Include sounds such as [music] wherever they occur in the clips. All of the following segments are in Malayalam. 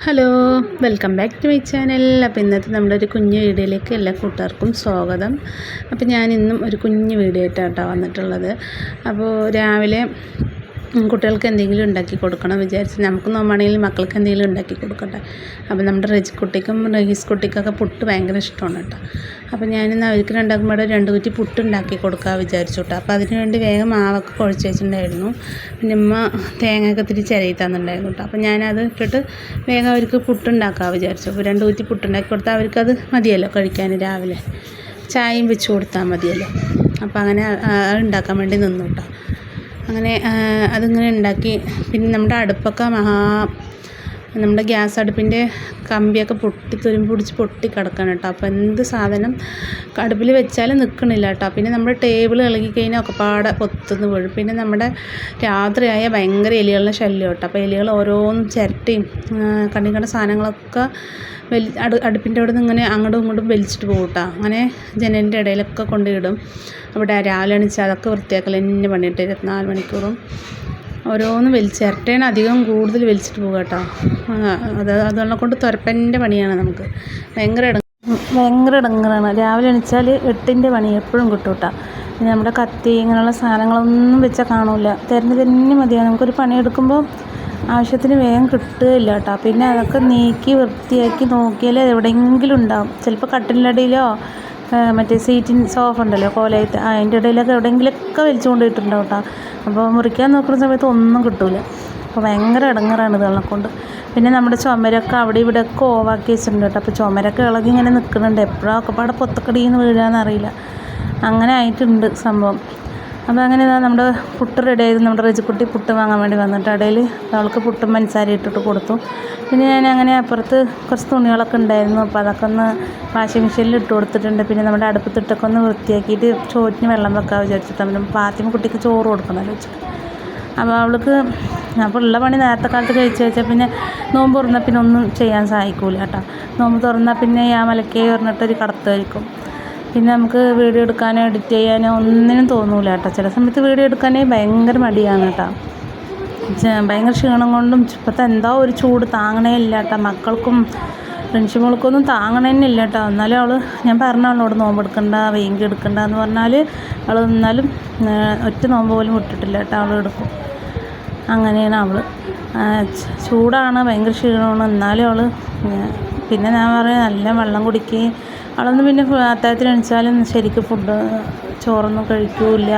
Hello welcome back to my channel. അപ്പോൾ ഇന്നത്തെ നമ്മുടെ ഒരു കുഞ്ഞു വീഡിയോയിലേക്ക് എല്ലാ കൂട്ടുകാർക്കും സ്വാഗതം. അപ്പോൾ ഞാൻ ഇന്നും ഒരു കുഞ്ഞു വീഡിയോ ആയിട്ടാണ് കേട്ടോ വന്നിട്ടുള്ളത്. അപ്പോൾ രാവിലെ കുട്ടികൾക്ക് എന്തെങ്കിലും ഉണ്ടാക്കി കൊടുക്കണം വിചാരിച്ച് നമുക്ക് നോമ്പാണെങ്കിലും മക്കൾക്ക് എന്തെങ്കിലും ഉണ്ടാക്കി കൊടുക്കട്ടെ. അപ്പോൾ നമ്മുടെ റെജി കുട്ടിക്കും റഹീസ് കുട്ടിക്കൊക്കെ പുട്ട് ഭയങ്കര ഇഷ്ടമാണ് കേട്ടോ. അപ്പോൾ ഞാനിന്ന് അവർക്ക് രണ്ടാക്കുമ്പോൾ രണ്ട് കുറ്റി പുട്ട് ഉണ്ടാക്കി കൊടുക്കാൻ വിചാരിച്ചു കേട്ടോ. അപ്പോൾ അതിന് വേണ്ടി വേഗം മാവൊക്കെ കുഴച്ച് വെച്ചിട്ടുണ്ടായിരുന്നു. പിന്നെ ഉമ്മ തേങ്ങയൊക്കെ ഇത്തിരി ചിരകി തന്നിട്ടുണ്ടായിരുന്നു കേട്ടോ. അപ്പോൾ ഞാനത് ഇട്ടിട്ട് വേഗം അവർക്ക് പുട്ടുണ്ടാക്കുക വിചാരിച്ചു. അപ്പോൾ രണ്ട് കുറ്റി പുട്ടുണ്ടാക്കി കൊടുത്താൽ അവർക്കത് മതിയല്ലോ കഴിക്കാൻ രാവിലെ. ചായയും വെച്ച് കൊടുത്താൽ മതിയല്ലോ. അപ്പോൾ അങ്ങനെ ഉണ്ടാക്കാൻ വേണ്ടി നിന്നു കേട്ടോ. അങ്ങനെ അതിങ്ങനെ ഉണ്ടാക്കി. പിന്നെ നമ്മുടെ അടുപ്പൊക്കെ മഹാ നമ്മുടെ ഗ്യാസ് അടുപ്പിന്റെ കമ്പിയൊക്കെ പൊട്ടി തുരുമ്പ് പിടിച്ച് പൊട്ടി കിടക്കണം കേട്ടോ. അപ്പോൾ എന്ത് സാധനം അടുപ്പിൽ വെച്ചാലും നിൽക്കണില്ല കേട്ടോ. പിന്നെ നമ്മുടെ ടേബിൾ ഇളകി കഴിഞ്ഞാൽ ഒക്കെ പാടെ പൊത്തുന്ന് വീഴും. പിന്നെ നമ്മുടെ രാത്രിയായ ഭയങ്കര എലികളുടെ ശല്യം കേട്ടോ. അപ്പോൾ എലികൾ ഓരോന്നും ചിരട്ടയും കണ്ണി കണ്ട സാധനങ്ങളൊക്കെ വലി അടു അടുപ്പിന്റെ അവിടെ നിന്ന് ഇങ്ങനെ അങ്ങോട്ടും ഇങ്ങോട്ടും വലിച്ചിട്ട് പോകും കേട്ടോ. അങ്ങനെ ജനലിന്റെ ഇടയിലൊക്കെ കൊണ്ടിടും അവിടെ രാവിലെ എണീച്ച് അതൊക്കെ വൃത്തിയാക്കൽ എന്നെ പണിയിട്ട് ഇരുപത്തിനാല് മണിക്കൂറും ഓരോന്ന് വലിച്ച്. ചിരട്ടയാണ് അധികം കൂടുതൽ വലിച്ചിട്ട് പോകുക കേട്ടോ. അത് അതുള്ള കൊണ്ട് തുരപ്പന്റെ പണിയാണ് നമുക്ക്. ഭയങ്കര ഭയങ്കര ഇടങ്ങറാണ്. രാവിലെ എണീച്ചാൽ എട്ടിന്റെ പണി എപ്പോഴും കിട്ടും കേട്ടോ. നമ്മുടെ കത്തി ഇങ്ങനെയുള്ള സാധനങ്ങളൊന്നും വെച്ചാൽ കാണില്ല തിരഞ്ഞ് തന്നെ മതിയാവും. നമുക്കൊരു പണിയെടുക്കുമ്പോൾ ആവശ്യത്തിന് വേഗം കിട്ടുകയില്ല കേട്ടോ. പിന്നെ അതൊക്കെ നീക്കി വൃത്തിയാക്കി നോക്കിയാൽ എവിടെയെങ്കിലും ഉണ്ടാവും. ചിലപ്പോൾ ആ, മറ്റേ സീറ്റിൻ സോഫ ഉണ്ടല്ലോ കോലയത്ത് അതിന്റെ ഇടയിലൊക്കെ എവിടെയെങ്കിലുമൊക്കെ വലിച്ചു കൊണ്ടിട്ടുണ്ടാവും കേട്ടോ അപ്പോൾ മുറിക്കാൻ നോക്കുന്ന സമയത്ത് ഒന്നും കിട്ടൂല. അപ്പോൾ ഭയങ്കര ഇടങ്ങറാണ് ഇതുകളെ കൊണ്ട് പിന്നെ നമ്മുടെ ചുമരൊക്കെ അവിടെ ഇവിടെ ഒക്കെ ഓവാക്കി വെച്ചിട്ടുണ്ട് കേട്ടോ അപ്പോൾ ചുമരൊക്കെ ഇളകി ഇങ്ങനെ നിൽക്കുന്നുണ്ട് എപ്പോഴാണ് ഒക്കെ പാടെ പൊത്തക്കടിയിൽ നിന്ന് വീഴാന്നറിയില്ല. അങ്ങനെ ആയിട്ടുണ്ട് സംഭവം. അപ്പോൾ അങ്ങനെ നമ്മുടെ പുട്ട് റെഡി ആയത് നമ്മുടെ റെജിക്കുട്ടി പുട്ട് വാങ്ങാൻ വേണ്ടി വന്നിട്ട് ഇടയിൽ അവൾക്ക് പുട്ടും പഞ്ചസാര ഇട്ടിട്ട് കൊടുത്തു. പിന്നെ ഞാൻ അങ്ങനെ അപ്പുറത്ത് കുറച്ച് തുണികളൊക്കെ ഉണ്ടായിരുന്നു. അപ്പോൾ അതൊക്കെ ഒന്ന് വാഷിംഗ് മെഷീനിൽ ഇട്ട് കൊടുത്തിട്ടുണ്ട്. പിന്നെ നമ്മുടെ അടുപ്പത്തിട്ടൊക്കെ ഒന്ന് വൃത്തിയാക്കിയിട്ട് ചോറ്റിന് വെള്ളം വെക്കാൻ വിചാരിച്ചിട്ട് പിന്നെ പാത്തിമ കുട്ടിക്ക് ചോറ് കൊടുക്കണമല്ലോ വെച്ചിട്ട് അപ്പോൾ അവൾക്ക് അപ്പോൾ ഉള്ള പണി നേരത്തെ കാലത്ത് കഴിച്ച് വെച്ചാൽ പിന്നെ നോമ്പ് തുറന്നാൽ പിന്നെ ഒന്നും ചെയ്യാൻ സഹായിക്കൂല കേട്ടോ. നോമ്പ് തുറന്നാൽ പിന്നെ ആ മലക്കേ പറഞ്ഞിട്ടൊരു കടത്തായിരിക്കും പിന്നെ നമുക്ക് വീഡിയോ എടുക്കാനോ എഡിറ്റ് ചെയ്യാനോ ഒന്നിനും തോന്നൂല കേട്ടോ. ചില സമയത്ത് വീഡിയോ എടുക്കാനേ ഭയങ്കര മടിയാണ് കേട്ടോ. ഭയങ്കര ക്ഷീണം കൊണ്ടും ഇപ്പോഴത്തെ എന്തോ ഒരു ചൂട് താങ്ങണേ ഇല്ല കേട്ടോ. മക്കൾക്കും ഫ്രണ്ട്ഷിപ്പുകൾക്കൊന്നും താങ്ങണേ ഇല്ല കേട്ടോ. എന്നാലും അവൾ ഞാൻ പറഞ്ഞു അവളോട് നോമ്പ് എടുക്കണ്ട വെയിങ്കി എടുക്കണ്ട എന്ന് പറഞ്ഞാൽ അവൾ എന്നാലും ഒറ്റ നോമ്പ് പോലും വിട്ടിട്ടില്ല കേട്ടോ അവൾ എടുക്കും. അങ്ങനെയാണ് അവൾ ചൂടാണ് ഭയങ്കര ക്ഷീണമാണ്. എന്നാലും അവൾ പിന്നെ ഞാൻ പറയും നല്ല വെള്ളം കുടിക്കുകയും അവളൊന്നും പിന്നെ അത്താഴത്തിന് എണിച്ചാലും ശരിക്കും ഫുഡ് ചോറൊന്നും കഴിക്കൂല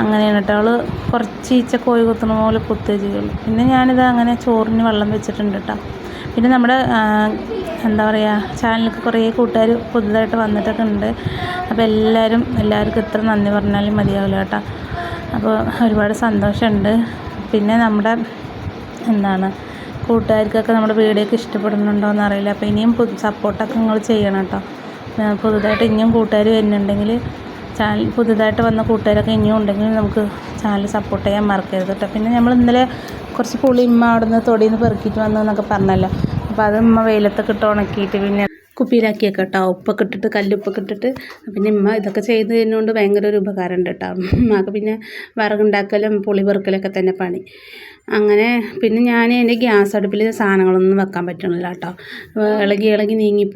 അങ്ങനെയാണ് കേട്ടോ. അവൾ കുറച്ച് ഈച്ച കോഴി കുത്തുന്ന പോലെ കുത്തുക ചെയ്യുള്ളൂ പിന്നെ ഞാനിത് അങ്ങനെ ചോറിന് വെള്ളം വെച്ചിട്ടുണ്ട് കേട്ടോ. പിന്നെ നമ്മുടെ എന്താ പറയുക ചാനലിൽ കുറേ കൂട്ടുകാർ പുതുതായിട്ട് വന്നിട്ടൊക്കെ ഉണ്ട്. അപ്പോൾ എല്ലാവരും എല്ലാവർക്കും ഇത്ര നന്ദി പറഞ്ഞാലും മതിയാവില്ല കേട്ടോ. അപ്പോൾ ഒരുപാട് സന്തോഷമുണ്ട്. പിന്നെ നമ്മുടെ എന്താണ് കൂട്ടുകാർക്കൊക്കെ നമ്മുടെ വീഡിയോയൊക്കെ ഇഷ്ടപ്പെടുന്നുണ്ടോ എന്ന് അറിയില്ല. അപ്പോൾ ഇനിയും സപ്പോർട്ടൊക്കെ നിങ്ങൾ ചെയ്യണം കേട്ടോ. പുതുതായിട്ട് ഇനിയും കൂട്ടുകാർ വരുന്നുണ്ടെങ്കിൽ ചാനൽ പുതുതായിട്ട് വന്ന കൂട്ടുകാരൊക്കെ ഇനിയും ഉണ്ടെങ്കിൽ നമുക്ക് ചാനൽ സപ്പോർട്ട് ചെയ്യാൻ മറക്കരുത് കേട്ടോ പിന്നെ നമ്മൾ ഇന്നലെ കുറച്ച് പുളി ഇമ്മ അവിടെ നിന്ന് തൊടിയിൽ നിന്ന് പെറുക്കിയിട്ട് വന്നു എന്നൊക്കെ പറഞ്ഞല്ലോ. അപ്പോൾ അത് ഉമ്മ വെയിലത്തൊക്കെ ഇട്ട് ഉണക്കിയിട്ട് പിന്നെ കുപ്പിയിലാക്കിയൊക്കെ കേട്ടോ ഉപ്പൊക്കെ ഇട്ടിട്ട് കല്ലുപ്പൊക്കെ ഇട്ടിട്ട്. പിന്നെ ഇമ്മ ഇതൊക്കെ ചെയ്ത് തന്നുകൊണ്ട് ഭയങ്കര ഒരു ഉപകാരമുണ്ട് കേട്ടോ ഉമ്മക്ക് പിന്നെ വിറകുണ്ടാക്കലും പുളി പെറുക്കലൊക്കെ തന്നെ പണി. അങ്ങനെ പിന്നെ ഞാൻ എന്റെ ഗ്യാസ് അടുപ്പിൽ സാധനങ്ങളൊന്നും വെക്കാൻ പറ്റണില്ല കേട്ടോ ഇളകി ഇളകി നീങ്ങി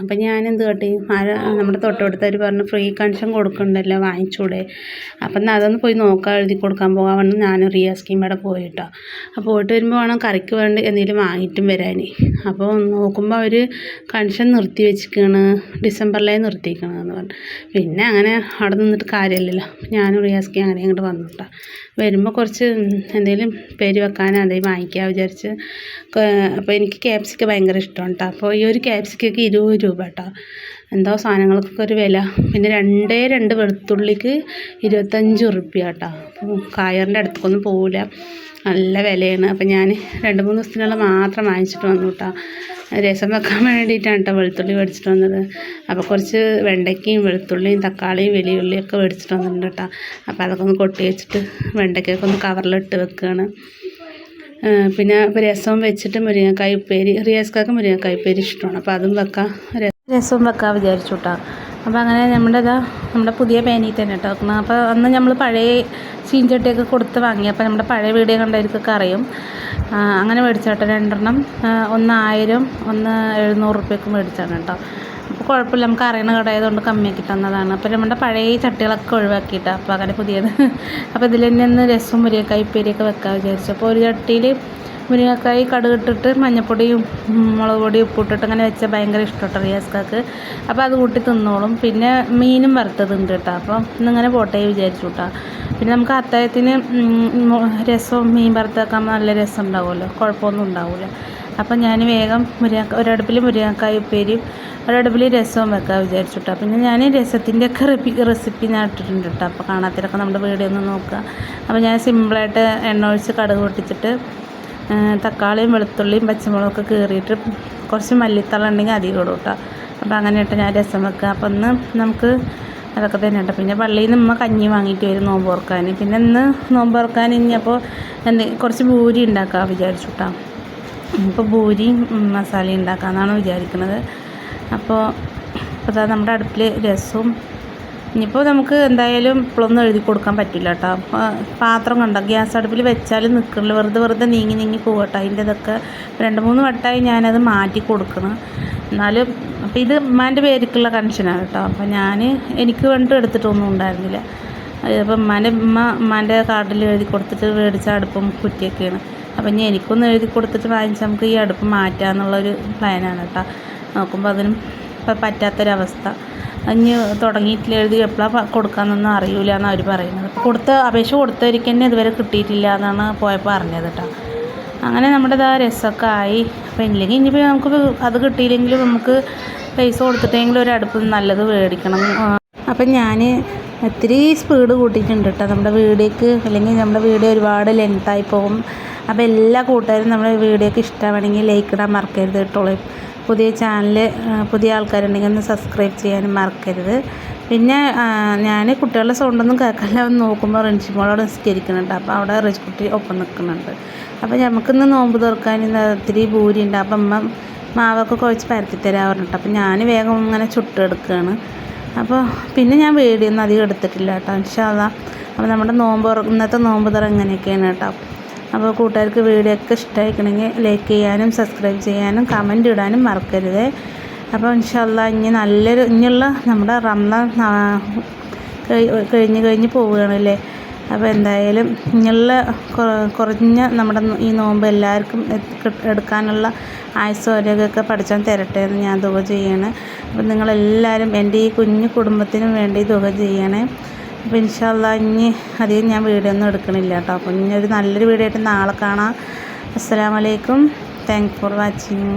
അപ്പം ഞാൻ എന്ത് കാട്ടി? മഴ നമ്മുടെ തൊട്ടടുത്തവർ പറഞ്ഞു ഫ്രീ കൺഷൻ കൊടുക്കണ്ടല്ലോ വാങ്ങിച്ചൂടെ. അപ്പം അതൊന്ന് പോയി നോക്കാൻ എഴുതി കൊടുക്കാൻ പോകാൻ വേണ്ടി ഞാനും റിയ സ്കീമയുടെ പോയിട്ടോ. അപ്പോൾ പോയിട്ട് വരുമ്പോൾ വേണം കറിക്ക് വേണ്ടി എന്തെങ്കിലും വാങ്ങിയിട്ടും വരാൻ. അപ്പോൾ നോക്കുമ്പോൾ അവർ കൺഷൻ നിർത്തി വെച്ചിരിക്കുകയാണ് ഡിസംബറിലേ നിർത്തിയിരിക്കണമെന്ന് പറഞ്ഞു. പിന്നെ അങ്ങനെ അവിടെ നിന്നിട്ട് കാര്യമില്ലല്ലോ. ഞാനും റിയാസ്കി അങ്ങനെ അങ്ങോട്ട് വന്നു കേട്ടോ വരുമ്പോൾ കുറച്ച് എന്തെങ്കിലും പേര് വെക്കാനോ എന്തെങ്കിലും വാങ്ങിക്കാൻ വിചാരിച്ച് അപ്പോൾ എനിക്ക് ക്യാപ്സിക്ക ഭയങ്കര ഇഷ്ടമാണ് കേട്ടോ അപ്പോൾ ഈ ഒരു ക്യാപ്സിക്കൊക്കെ ഇരുപത് രൂപ കേട്ടോ എന്തോ സാധനങ്ങൾക്കൊക്കെ ഒരു വില. പിന്നെ രണ്ടേ രണ്ട് വെളുത്തുള്ളിക്ക് ഇരുപത്തഞ്ച് ഉറുപ്പ്യ കേട്ടോ അപ്പോൾ കായറിന്റെ അടുത്തേക്കൊന്നും പോവില്ല നല്ല വിലയാണ്. അപ്പോൾ ഞാൻ രണ്ട് മൂന്ന് ദിവസത്തിനുള്ള മാത്രം വാങ്ങിച്ചിട്ട് വന്നു കേട്ടോ രസം വെക്കാൻ വേണ്ടിയിട്ടാണ് കേട്ടോ വെളുത്തുള്ളി മേടിച്ചിട്ട് വന്നത്. അപ്പോൾ കുറച്ച് വെണ്ടയ്ക്കയും വെളുത്തുള്ളിയും തക്കാളിയും വലിയുള്ളിയൊക്കെ മേടിച്ചിട്ട് വന്നിട്ടുണ്ട് കേട്ടോ അപ്പോൾ അതൊക്കെ ഒന്ന് കൊട്ടി വെച്ചിട്ട് വെണ്ടയ്ക്കൊക്കെ ഒന്ന് കവറിലിട്ട് വെക്കുകയാണ് പിന്നെ രസവും വെച്ചിട്ട് മുരിങ്ങക്കായ് ഉപ്പേരി റിയാസ്ക്കാക്ക് മുരിങ്ങക്കായ് ഉപ്പേരി ഇഷ്ടമാണ്. അപ്പോൾ അതും വെക്കാം. രസവും വെക്കാൻ വിചാരിച്ചു കേട്ടോ അപ്പോൾ അങ്ങനെ നമ്മുടെ ഇതാ നമ്മുടെ പുതിയ പേനയിൽ തന്നെ കേട്ടോ വെക്കണം അപ്പോൾ അന്ന് നമ്മൾ പഴയ ചീഞ്ചട്ടിയൊക്കെ കൊടുത്ത് വാങ്ങി. അപ്പോൾ നമ്മുടെ പഴയ വീഡിയോ കണ്ടവർക്കൊക്കെ അറിയും. അങ്ങനെ മേടിച്ചോട്ടോ രണ്ടെണ്ണം. ഒന്ന് ആയിരം ഒന്ന് എഴുന്നൂറ് റുപ്യക്ക് മേടിച്ചാണ് കേട്ടോ. അപ്പോൾ കുഴപ്പമില്ല. നമുക്ക് അറിയണ കടയതുകൊണ്ട് കമ്മിയാക്കി തന്നതാണ്. അപ്പോൾ നമ്മുടെ പഴയ ചട്ടികളൊക്കെ ഒഴിവാക്കിയിട്ട്. അപ്പോൾ അങ്ങനെ പുതിയത്. [laughs] അപ്പോൾ ഇതിൽ തന്നെ ഒന്ന് രസം പുരിയൊക്കെ ഉപ്പേരിയൊക്കെ വെക്കാൻ വിചാരിച്ചു. അപ്പോൾ ഒരു ചട്ടിയിൽ മുരിങ്ങക്കായ് കടുകിട്ടിട്ട് മഞ്ഞപ്പൊടിയും ഉം, മുളക് പൊടിയും ഉപ്പിട്ടിട്ട് അങ്ങനെ വെച്ചാൽ ഭയങ്കര ഇഷ്ടപ്പെട്ടോ റിയാസ്കാക്ക് അപ്പോൾ അത് കൂട്ടി തിന്നോളും. പിന്നെ മീനും വറുത്തതുണ്ട് കേട്ടോ. അപ്പോൾ ഇന്നിങ്ങനെ പോട്ടെ വിചാരിച്ചു കേട്ടോ. പിന്നെ നമുക്ക് അത്തായത്തിന് രസവും മീൻ വറുത്താക്കാൻ നല്ല രസം ഉണ്ടാവുമല്ലോ. കുഴപ്പമൊന്നും ഉണ്ടാവില്ല അപ്പം ഞാൻ വേഗം മുരിങ്ങ ഒരടുപ്പിൽ മുരിങ്ങക്കായ ഉപ്പേരിയും ഒരടുപ്പിൽ രസവും വെക്കാൻ വിചാരിച്ചു കേട്ടോ. പിന്നെ ഞാൻ രസത്തിന്റെ ഒക്കെ റെപ്പി റെസിപ്പി ഞാൻ ഇട്ടിട്ടുണ്ട് കേട്ടോ. അപ്പോൾ കാണാത്തവരൊക്കെ നമ്മുടെ വീഡിയോ ഒന്ന് നോക്കുക. അപ്പോൾ ഞാൻ സിമ്പിളായിട്ട് എണ്ണ ഒഴിച്ച് കടുക് പൊട്ടിച്ചിട്ട് തക്കാളിയും വെളുത്തുള്ളിയും പച്ചമുളകൊക്കെ കീറിയിട്ട് കുറച്ച് മല്ലിത്തള ഉണ്ടെങ്കിൽ അധികം ഇടും കേട്ടോ. അപ്പോൾ അങ്ങനെ ഇട്ട് ഞാൻ രസം വെക്കുക. അപ്പോൾ ഇന്ന് നമുക്ക് അതൊക്കെ തന്നെ കേട്ടോ. പിന്നെ പള്ളിയിൽ നിന്ന് ഉമ്മ കഞ്ഞി വാങ്ങിയിട്ട് വരും നോമ്പ് ഓർക്കാൻ പിന്നെ ഇന്ന് നോമ്പ് ഓർക്കാൻ ഇനിയപ്പോൾ എന്ത് കുറച്ച് ഭൂരി ഉണ്ടാക്കാം വിചാരിച്ചു ഇപ്പോൾ ഭൂരിയും മസാല ഉണ്ടാക്കാമെന്നാണ് വിചാരിക്കുന്നത്. അപ്പോൾ അപ്പോൾ നമ്മുടെ അടുപ്പിൽ രസവും ഇനിയിപ്പോൾ നമുക്ക് എന്തായാലും ഇപ്പോഴൊന്നും എഴുതി കൊടുക്കാൻ പറ്റില്ല കേട്ടോ. പാത്രം കണ്ടോ? ഗ്യാസ് അടുപ്പിൽ വെച്ചാൽ നിൽക്കണില്ല വെറുതെ വെറുതെ നീങ്ങി നീങ്ങി പോകട്ടെ. അതിന്റെ ഇതൊക്കെ രണ്ട് മൂന്ന് വട്ടമായി ഞാനത് മാറ്റി കൊടുക്കണം എന്നാലും അപ്പോൾ ഇത് ഉമ്മാന്റെ പേരിക്കുള്ള കണക്ഷനാണ് കേട്ടോ. അപ്പോൾ ഞാൻ എനിക്ക് വേണ്ടി എടുത്തിട്ടൊന്നും ഉണ്ടായിരുന്നില്ല. അപ്പം ഉമ്മാന്റെ ഉമ്മ ഉമ്മാന്റെ കാർഡിൽ എഴുതി കൊടുത്തിട്ട് മേടിച്ച അടുപ്പും കുറ്റിയൊക്കെയാണ്. അപ്പം ഇനി എനിക്കൊന്ന് എഴുതി കൊടുത്തിട്ട് വാങ്ങിച്ച് നമുക്ക് ഈ അടുപ്പ് മാറ്റാമെന്നുള്ളൊരു പ്ലാനാണ് കേട്ടോ. നോക്കുമ്പോൾ അതിനും ഇപ്പം പറ്റാത്തൊരവസ്ഥ. അഞ്ഞ് തുടങ്ങിയിട്ടില്ല എഴുതി എപ്പോഴാണ് കൊടുക്കാമെന്നൊന്നും അറിയില്ല എന്നാണ് അവർ പറയുന്നത്. കൊടുത്ത അപേക്ഷ കൊടുത്തവർക്ക് തന്നെ ഇതുവരെ കിട്ടിയിട്ടില്ല എന്നാണ് പോയപ്പോൾ അറിഞ്ഞത് കേട്ടോ അങ്ങനെ നമ്മുടെ ഇതാ രസമൊക്കെ ആയി. അപ്പോൾ ഇല്ലെങ്കിൽ ഇനിയിപ്പോൾ നമുക്ക് അത് കിട്ടിയില്ലെങ്കിലും നമുക്ക് പൈസ കൊടുത്തിട്ടെങ്കിലും ഒരു അടുപ്പ് നല്ലത് മേടിക്കണം. അപ്പം ഞാൻ ഒത്തിരി സ്പീഡ് കൂട്ടിയിട്ടുണ്ട് കേട്ടോ നമ്മുടെ വീഡിയോക്ക് അല്ലെങ്കിൽ നമ്മുടെ വീഡിയോ ഒരുപാട് ലെങ്തായി പോകും. അപ്പോൾ എല്ലാ കൂട്ടുകാരും നമ്മുടെ വീഡിയോക്ക് ഇഷ്ടമാണെങ്കിൽ ലൈക്ക് ഇടാൻ മറക്കരുത് കേട്ടോളൂ പുതിയ ചാനൽ പുതിയ ആൾക്കാരുണ്ടെങ്കിൽ ഒന്ന് സബ്സ്ക്രൈബ് ചെയ്യാനും മറക്കരുത്. പിന്നെ ഞാൻ കുട്ടികളുടെ സൗണ്ടൊന്നും കേൾക്കാനില്ല ഒന്ന് നോക്കുമ്പോൾ റിൻഷിമോളോട് നിസ്കരിക്കുന്നുണ്ട്. അപ്പോൾ അവിടെ റിച്ച്കുട്ടി ഒപ്പം നിൽക്കുന്നുണ്ട്. അപ്പോൾ നമുക്കിന്ന് നോമ്പ് തുറക്കാൻ ഒത്തിരി ഉണ്ട്. അപ്പം അമ്മ മാവൊക്കെ കുഴച്ച് പരത്തി തരാൻ പറഞ്ഞിട്ട്. അപ്പോൾ ഞാൻ വേഗം ഇങ്ങനെ ചുട്ടെടുക്കുകയാണ് അപ്പോൾ പിന്നെ ഞാൻ വീഡിയോ ഒന്നും അധികം എടുത്തിട്ടില്ല കേട്ടോ. ഇൻഷാല്ല അപ്പോൾ നമ്മുടെ നോമ്പ് ഇന്നത്തെ നോമ്പ് തുറ ഇങ്ങനെയൊക്കെയാണ് കേട്ടോ. അപ്പോൾ കൂട്ടുകാർക്ക് വീഡിയോ ഒക്കെ ഇഷ്ടമായിക്കണമെങ്കിൽ ലൈക്ക് ചെയ്യാനും സബ്സ്ക്രൈബ് ചെയ്യാനും കമന്റ് ഇടാനും മറക്കരുത്. അപ്പോൾ ഇൻഷാല്ല ഇനി നല്ലൊരു ഇനിയുള്ള നമ്മുടെ റംസാൻ കഴിഞ്ഞ് കഴിഞ്ഞ് പോവുകയാണല്ലേ? അപ്പോൾ എന്തായാലും ഇനിയുള്ള കുറഞ്ഞ നമ്മുടെ ഈ നോമ്പ് എല്ലാവർക്കും എടുക്കാനുള്ള എടുക്കാനുള്ള ആയുസ്സോരോഗ്യമൊക്കെ പഠിച്ചാൽ തരട്ടെ എന്ന് ഞാൻ തുക ചെയ്യണേ. അപ്പം നിങ്ങളെല്ലാവരും എന്റെ ഈ കുഞ്ഞു കുടുംബത്തിനും വേണ്ടി തുക ചെയ്യണേ. അപ്പോൾ ഇൻഷാല്ല ഇനി അധികം ഞാൻ വീഡിയോ ഒന്നും എടുക്കണില്ല കേട്ടോ. അപ്പോൾ ഇനി ഒരു നല്ലൊരു വീഡിയോ ആയിട്ട് നാളെ കാണാം. അസ്സാം വലൈക്കും താങ്ക് ഫോർ വാച്ചിങ്